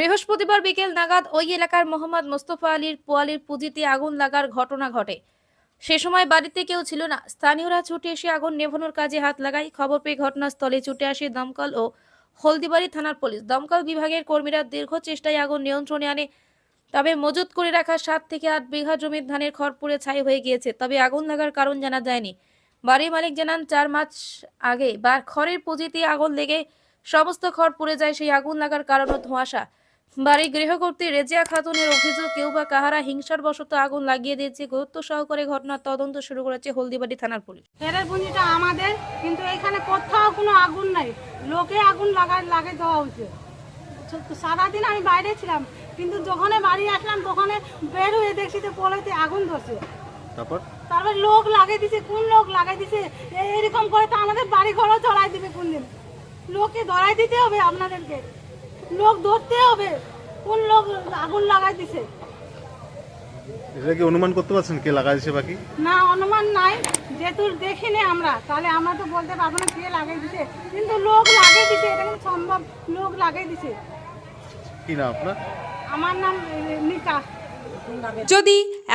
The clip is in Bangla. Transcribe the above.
বৃহস্পতিবার বিকেল নাগাদ ওই এলাকার মোহাম্মদ মোস্তফা আলীর পোয়ালির পুঁজিতে আগুন লাগার ঘটনা ঘটে। সে সময় বাড়িতে কেউ ছিল না। স্থানীয়রা ছুটে এসে আগুন নেভানোর কাজে হাত লাগায়। খবর পেয়ে ঘটনাস্থলে ছুটে আসে দমকল ও হলদিবাড়ি থানার পুলিশ। দমকল বিভাগের কর্মীরা দীর্ঘ চেষ্টায় আগুন নিয়ন্ত্রণে আনে। তবে মজুত করে রাখা সাত থেকে আট বিঘা জমির ধানের খড় পুড়ে ছাই হয়ে গিয়েছে। তবে আগুন লাগার কারণ জানা যায়নি। বাড়ির মালিক জানান, চার মাস আগে বা খড়ের পুঁজিতে আগুন লেগে সমস্ত খড় পুড়ে যায় সেই আগুন লাগার কারণও ধোঁয়াশা। বাড়ির গৃহকর্ত্রী রেজিয়া খাতুনের অভিযোগ কেউ বা কাহারা হিংসার বশত আগুন লাগিয়ে দিয়েছে গুরুত্ব সহকারে ঘটনার তদন্ত শুরু করেছে হলদিবাড়ি থানার পুলিশ। ফেরের পুঁজিটা আমাদের কিন্তু এখানে কোথাও কোনো আগুন নাই। লোকে আগুন লাগাই লাগিয়ে দেওয়া হয়েছে। তো সারাদিন আমি বাইরে ছিলাম কিন্তু যখন বাড়ি আসলাম তখন বের হয়ে দেখছি যে পোলেতে আগুন ধরছে। তারপর? তারপর লোক লাগিয়ে দিছে কোন লোক লাগাই দিছে এরকম করে তো আমাদের বাড়ি ঘরও চড়াই দিবে কোন দিন লোককে ধরাই দিতে হবে আপনাদেরকে। লোক ধরতে হবে। কোন লোক আগুন লাগাই দিছে এটা কি অনুমান করতে পারছেন? কে লাগাইছে বাকি না অনুমান নাই। যেহেতু দেখিনি আমরা তাহলে আমরা তো বলতে পারব না কে লাগিয়ে দিছে কিন্তু লোক লাগিয়ে দিছে এটা কিন্তু সম্ভব। লোক লাগিয়ে দিছে কি না আপনার? আমার নাম নিকা যদি